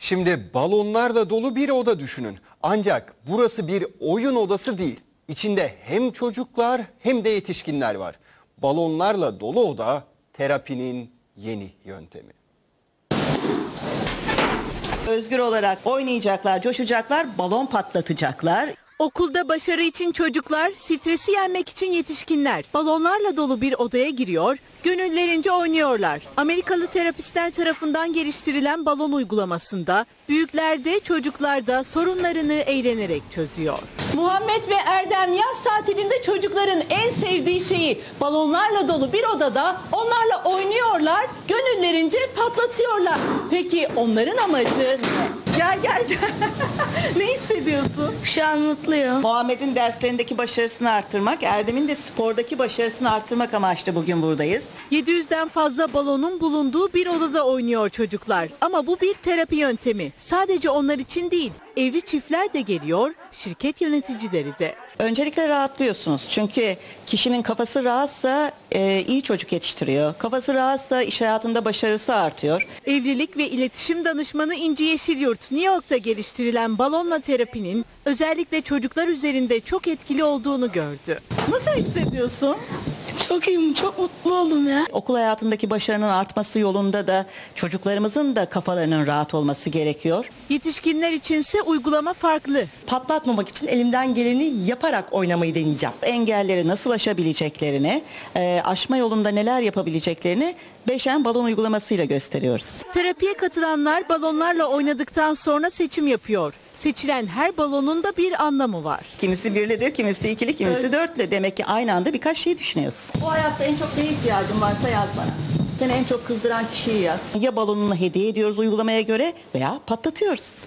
Şimdi balonlarla dolu bir oda düşünün. Ancak burası bir oyun odası değil. İçinde hem çocuklar hem de yetişkinler var. Balonlarla dolu oda terapinin yeni yöntemi. Özgür olarak oynayacaklar, coşacaklar, balon patlatacaklar. Okulda başarı için çocuklar, stresi yenmek için yetişkinler balonlarla dolu bir odaya giriyor, gönüllerince oynuyorlar. Amerikalı terapistler tarafından geliştirilen balon uygulamasında büyükler de çocuklar da sorunlarını eğlenerek çözüyor. Muhammed ve Erdem yaz tatilinde çocukların en sevdiği şeyi balonlarla dolu bir odada onlarla oynuyorlar, gönüllerince patlatıyorlar. Peki onların amacı ne? Gel gel gel. ne hissediyorsun? Şu an mutluyum. Muhammed'in derslerindeki başarısını arttırmak, Erdem'in de spordaki başarısını arttırmak amaçlı bugün buradayız. 700'den fazla balonun bulunduğu bir odada oynuyor çocuklar. Ama bu bir terapi yöntemi. Sadece onlar için değil, evli çiftler de geliyor, şirket yöneticileri de. Öncelikle rahatlıyorsunuz çünkü kişinin kafası rahatsa e, iyi çocuk yetiştiriyor. Kafası rahatsa iş hayatında başarısı artıyor. Evlilik ve iletişim danışmanı İnci Yeşilyurt, New York'ta geliştirilen balonla terapinin özellikle çocuklar üzerinde çok etkili olduğunu gördü. Nasıl hissediyorsun? Çok iyiyim, çok mutlu oldum ya. Okul hayatındaki başarının artması yolunda da çocuklarımızın da kafalarının rahat olması gerekiyor. Yetişkinler içinse uygulama farklı. patlatmamak için elimden geleni yaparak oynamayı deneyeceğim. Engelleri nasıl aşabileceklerini, e, aşma yolunda neler yapabileceklerini beşen balon uygulamasıyla gösteriyoruz. Terapiye katılanlar balonlarla oynadıktan sonra seçim yapıyor. Seçilen her balonun da bir anlamı var. Kimisi birlidir, kimisi ikili, kimisi dörtlü. Demek ki aynı anda birkaç şey düşünüyorsun. Bu hayatta en çok neye ihtiyacın varsa yaz bana. Seni en çok kızdıran kişiyi yaz. Ya balonunu hediye ediyoruz uygulamaya göre veya patlatıyoruz.